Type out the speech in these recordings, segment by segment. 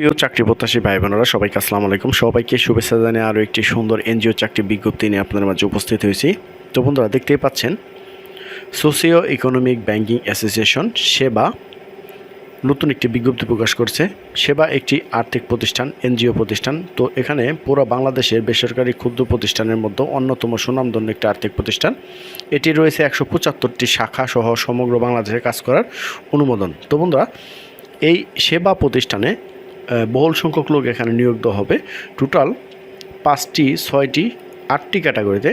প্রিয় চাকরি প্রত্যাশী ভাই বোনেরা সবাইকে আসসালামু আলাইকুম। সবাইকে শুভেচ্ছা জানিয়ে আরও একটি সুন্দর এনজিও চাকরি বিজ্ঞপ্তি নিয়ে আপনাদের মাঝে উপস্থিত হয়েছি। তো বন্ধুরা, দেখতেই পাচ্ছেন সোসিও ইকোনমিক ব্যাংকিং অ্যাসোসিয়েশন সেবা নতুন একটি বিজ্ঞপ্তি প্রকাশ করছে। সেবা একটি আর্থিক প্রতিষ্ঠান, এনজিও প্রতিষ্ঠান। তো এখানে পুরো বাংলাদেশের বেসরকারি ক্ষুদ্র প্রতিষ্ঠানের মধ্যে অন্যতম সুনামধন্য একটি আর্থিক প্রতিষ্ঠান। এটি রয়েছে একশো পঁচাত্তরটি শাখা সহ সমগ্র বাংলাদেশে কাজ করার অনুমোদন। তো বন্ধুরা, এই সেবা প্রতিষ্ঠানে বহুল সংখ্যক লোক এখানে নিয়োগ দেওয়া হবে। টোটাল পাঁচটি, ছয়টি, আটটি ক্যাটাগরিতে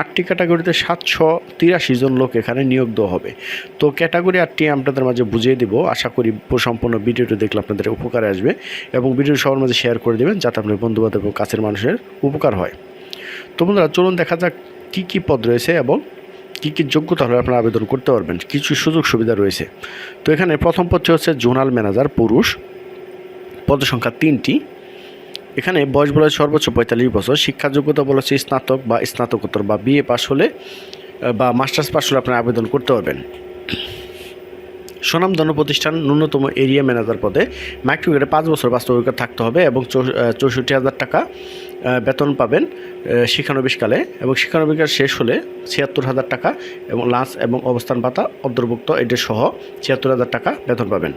আটটি ক্যাটাগরিতে সাতশো তিরাশি জন লোক এখানে নিয়োগ দেওয়া হবে। তো ক্যাটাগরি আটটি আপনাদের মাঝে বুঝিয়ে দেবো। আশা করি সম্পূর্ণ ভিডিওটি দেখলে আপনাদের উপকারে আসবে এবং ভিডিও সবার মাঝে শেয়ার করে দেবেন যাতে আপনার বন্ধুবান্ধব এবং কাছের মানুষের উপকার হয়। তো বন্ধুরা, চলুন দেখা যাক কী কী পদ রয়েছে এবং কী কী যোগ্যতা হলে আপনারা আবেদন করতে পারবেন। কিছু সুযোগ সুবিধা রয়েছে। তো এখানে প্রথম পদটি হচ্ছে জোনাল ম্যানেজার, পুরুষ। পদ সংখ্যা তিনটি। এখানে বয়স বলা সর্বোচ্চ পঁয়তাল্লিশ বছর। শিক্ষা যোগ্যতা বলা হচ্ছে স্নাতক বা স্নাতকোত্তর বা বিএ পাশ হলে বা মাস্টার্স পাশ হলে আপনারা আবেদন করতে পারবেন। সুনামধন্য প্রতিষ্ঠান ন্যূনতম এরিয়া ম্যানেজার পদে মাইক্রোগ্রেডে পাঁচ বছর বাস্তব থাকতে হবে এবং চৌষট্টি হাজার টাকা বেতন পাবেন শিক্ষানবিশকালে এবং শিক্ষানবিকাল শেষ হলে ছিয়াত্তর হাজার টাকা এবং লাঞ্চ এবং অবস্থান ভাতা অন্তর্ভুক্ত এদের সহ ছিয়াত্তর হাজার টাকা বেতন পাবেন।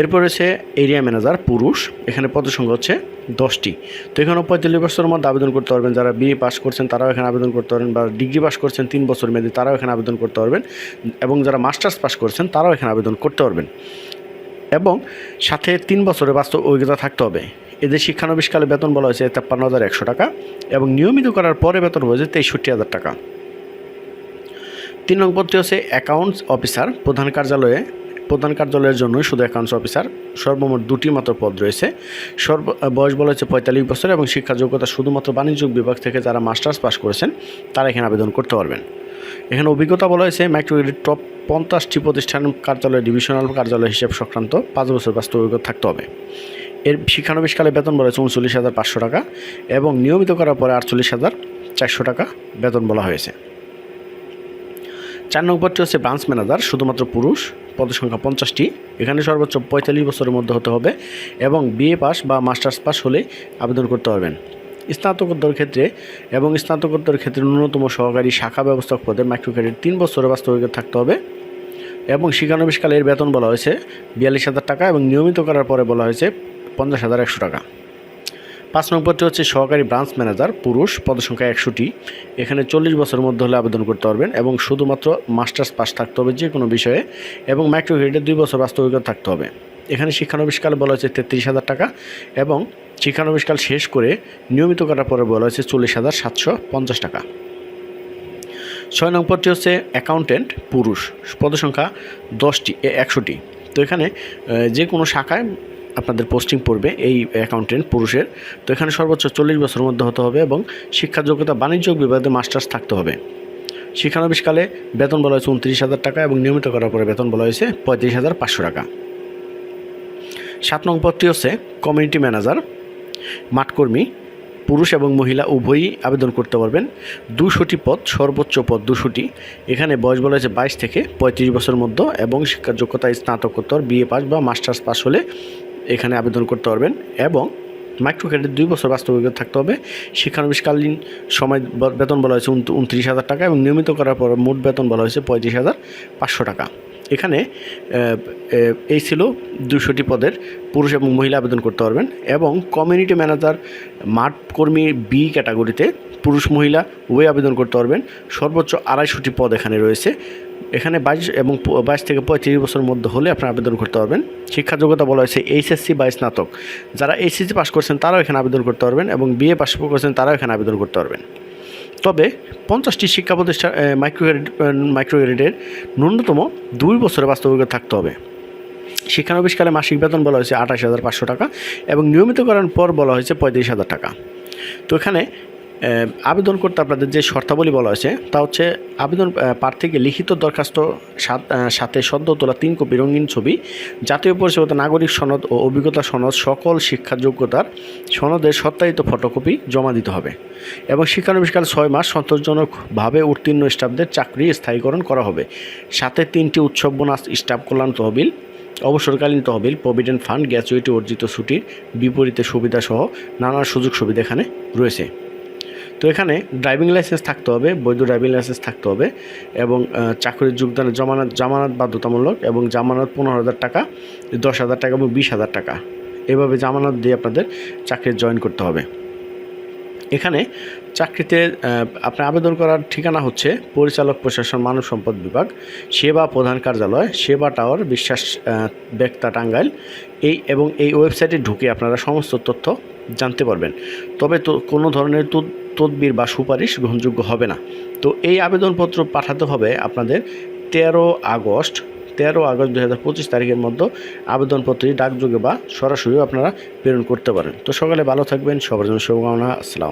এরপর রয়েছে এরিয়া ম্যানেজার, পুরুষ। এখানে পদসংখ্যা হচ্ছে দশটি। তো এখানেও পঁয়তাল্লিশ বছরের মধ্যে আবেদন করতে পারবেন। যারা বিএ পাস করছেন, তারাও এখানে আবেদন করতে পারবেন। বা ডিগ্রি পাস করছেন, তিন বছর মেয়াদী, তারাও এখানে আবেদন করতে পারবেন। এবং যারা মাস্টার্স পাস করছেন, তারাও এখানে আবেদন করতে পারবেন। এবং সাথে তিন বছরের বাস্তব অভিজ্ঞতা থাকতে হবে। এদের শিক্ষানবিশকালে বেতন বলা হয়েছে তেপ্পান্ন হাজার একশো টাকা এবং নিয়মিত করার পরে বেতন হয়েছে তেষট্টি হাজার টাকা। তিন নং পদটি হচ্ছে অ্যাকাউন্টস অফিসার প্রধান কার্যালয়ে, প্রধান কার্যালয়ের জন্যই শুধু অ্যাকাউন্টস অফিসার সর্বমোট দুটি মাত্র পদ রয়েছে। সর্ব বয়স বলা হচ্ছে পঁয়তাল্লিশ বছর এবং শিক্ষা যোগ্যতা শুধুমাত্র বাণিজ্য বিভাগ থেকে যারা মাস্টার্স পাস করেছেন, তারা এখানে আবেদন করতে পারবেন। এখানে অভিজ্ঞতা বলা হয়েছে মাইক্রোক্রেডিট টপ পঞ্চাশটি প্রতিষ্ঠান কার্যালয় ডিভিশনাল কার্যালয় হিসেব সংক্রান্ত। পাঁচ বছর বাস্তব অভিজ্ঞতা থাকতে হবে। এর শিক্ষানবিশকালে বেতন বলা হয়েছে উনচল্লিশ হাজার পাঁচশো টাকা এবং নিয়মিত করার পরে আটচল্লিশ হাজার চারশো টাকা বেতন বলা হয়েছে। চার নম্বরটি হচ্ছে ব্রাঞ্চ ম্যানেজার শুধুমাত্র পুরুষ, পদসংখ্যা পঞ্চাশটি। এখানে সর্বোচ্চ পঁয়তাল্লিশ বছরের মধ্যে হতে হবে এবং বিএ পাস বা মাস্টার্স পাস হলে আবেদন করতে পারবেন। স্নাতকোত্তর ক্ষেত্রে এবং স্নাতকোত্তর ক্ষেত্রে ন্যূনতম সহকারী শাখা ব্যবস্থাপক পদে মাইক্রো ক্রেডিট তিন বছরের বাস্তবিক থাকতে হবে এবং শিক্ষানবিশকালে এর বেতন বলা হয়েছে বিয়াল্লিশ হাজার টাকা এবং নিয়মিত করার পরে বলা হয়েছে পঞ্চাশ হাজার একশো টাকা। পাঁচ নম্বরটি হচ্ছে সহকারী ব্রাঞ্চ ম্যানেজার পুরুষ, পদসংখ্যা একশোটি এখানে চল্লিশ বছরের মধ্যে হলে আবেদন করতে পারবেন এবং শুধুমাত্র মাস্টার্স পাস থাকতে হবে যে কোনো বিষয়ে এবং মাইক্রো ক্রেডিটে দুই বছর বাস্তবিকতা থাকতে হবে। এখানে শিক্ষানবিশকালে বলা হয়েছে তেত্রিশ হাজার টাকা এবং শিক্ষানবিশকাল শেষ করে নিয়মিত করার পরে বলা হয়েছে চল্লিশ হাজার সাতশো পঞ্চাশ টাকা। ছয় নম্বরটি হচ্ছে অ্যাকাউন্টেন্ট পুরুষ, পদসংখ্যা দশটি একশোটি। তো এখানে যে কোনো শাখায় আপনাদের পোস্টিং পড়বে এই অ্যাকাউন্টেন্ট পুরুষের। তো এখানে সর্বোচ্চ চল্লিশ বছরের মধ্যে হতে হবে এবং শিক্ষা যোগ্যতা, বাণিজ্য বিভাগে মাস্টার্স থাকতে হবে। শিক্ষানবিশকালে বেতন বলা হয়েছে উনত্রিশ হাজার টাকা এবং নিয়মিত করার পরে বেতন বলা হয়েছে পঁয়ত্রিশ হাজার পাঁচশো টাকা। সাত নং পদটি হচ্ছে কমিউনিটি ম্যানেজার মাঠকর্মী, পুরুষ এবং মহিলা উভয়ই আবেদন করতে পারবেন। দুশোটি পদ, সর্বোচ্চ পদ দুশোটি। এখানে বয়স বলা হয়েছে বাইশ থেকে পঁয়ত্রিশ বছরের মধ্যে এবং শিক্ষার যোগ্যতা, স্নাতকোত্তর, বিএ পাস বা মাস্টার্স পাস হলে এখানে আবেদন করতে পারবেন এবং মাইক্রো ক্রেডিট দুই বছর বাস্তব থাকতে হবে। শিক্ষানবিশকালীন সময় বেতন বলা হয়েছে উন- উনত্রিশ হাজার টাকা এবং নিয়মিত করার পর মোট বেতন বলা হয়েছে পঁয়ত্রিশ হাজার পাঁচশো টাকা। এখানে এই ছিল দুশোটি পদের পুরুষ এবং মহিলা আবেদন করতে পারবেন এবং কমিউনিটি ম্যানেজার মাঠ কর্মী বি ক্যাটাগরিতে পুরুষ, মহিলা উভয় আবেদন করতে পারবেন। সর্বোচ্চ আড়াইশোটি পদ এখানে রয়েছে। এখানে বাইশ এবং বাইশ থেকে পঁয়ত্রিশ বছরের মধ্যে হলে আপনারা আবেদন করতে পারবেন। শিক্ষা যোগ্যতা বলা হয়েছে এইচএসসি বা স্নাতক। যারা এইচএসসি পাস করছেন তারাও এখানে আবেদন করতে পারবেন এবং বিএ পাস করছেন তারাও এখানে আবেদন করতে পারবেন। তবে পঞ্চাশটি শিক্ষা প্রতিষ্ঠান মাইক্রোগ্রেড মাইক্রোগ্রেডের ন্যূনতম দুই বছরে বাস্তব থাকতে হবে। শিক্ষানবিশকালে মাসিক বেতন বলা হয়েছে আঠাশ হাজার পাঁচশো টাকা এবং নিয়মিতকরণ পর বলা হয়েছে পঁয়ত্রিশ হাজার টাকা। তো এখানে আবেদন করতে আপনাদের যে শর্তাবলী বলা হয়েছে, তা হচ্ছে আবেদন প্রার্থীকে লিখিত দরখাস্ত সাত- সাথে সদ্য তোলা তিন কপি রঙিন ছবি, জাতীয় পরিষেবা নাগরিক সনদ ও অভিজ্ঞতা সনদ সকল শিক্ষা যোগ্যতার সনদের সত্যায়িত ফটোকপি জমা দিতে হবে এবং শিক্ষানবিষ্কাল ছয় মাস সন্তোষজনকভাবে উত্তীর্ণ স্টাফদের চাকরি স্থায়ীকরণ করা হবে। সাথে তিনটি উৎসব বোনাস, স্টাফ কল্যাণ তহবিল, অবসরকালীন তহবিল, প্রভিডেন্ট ফান্ড, গ্র্যাচুইটি, অর্জিত ছুটির বিপরীতে সুবিধাসহ নানা সুযোগ সুবিধা এখানে রয়েছে। তো এখানে ড্রাইভিং লাইসেন্স থাকতে হবে বৈধ ড্রাইভিং লাইসেন্স থাকতে হবে এবং চাকরির যোগদানের জমানত জামানত বাধ্যতামূলক এবং জামানত পনেরো হাজার টাকা দশ হাজার টাকা এবং বিশ হাজার টাকা। এভাবে জামানত দিয়ে আপনাদের চাকরি জয়েন করতে হবে। এখানে চাকরিতে আহ, আপনি আবেদন করার ঠিকানা হচ্ছে পরিচালক প্রশাসন মানব সম্পদ বিভাগ সেবা প্রধান কার্যালয় সেবা টাওয়ার বিশ্বাস বেক্তা টাঙ্গাইল। এই এবং এই ওয়েবসাইটে ঢুকে আপনারা সমস্ত তথ্য জানতে পারবেন। তবে তো কোনো ধরনের তদবির বা সুপারিশ গ্রহণযোগ্য হবে না। তো এই আবেদনপত্র পাঠাতে হবে আপনাদের তেরো আগস্ট তেরো আগস্ট দু হাজার পঁচিশ তারিখের মধ্যে আবেদনপত্রটি ডাকযোগে বা সরাসরি আপনারা প্রেরণ করতে পারেন। তো সকালে ভালো থাকবেন, সবার জন্য শুভকামনা, আসসালাম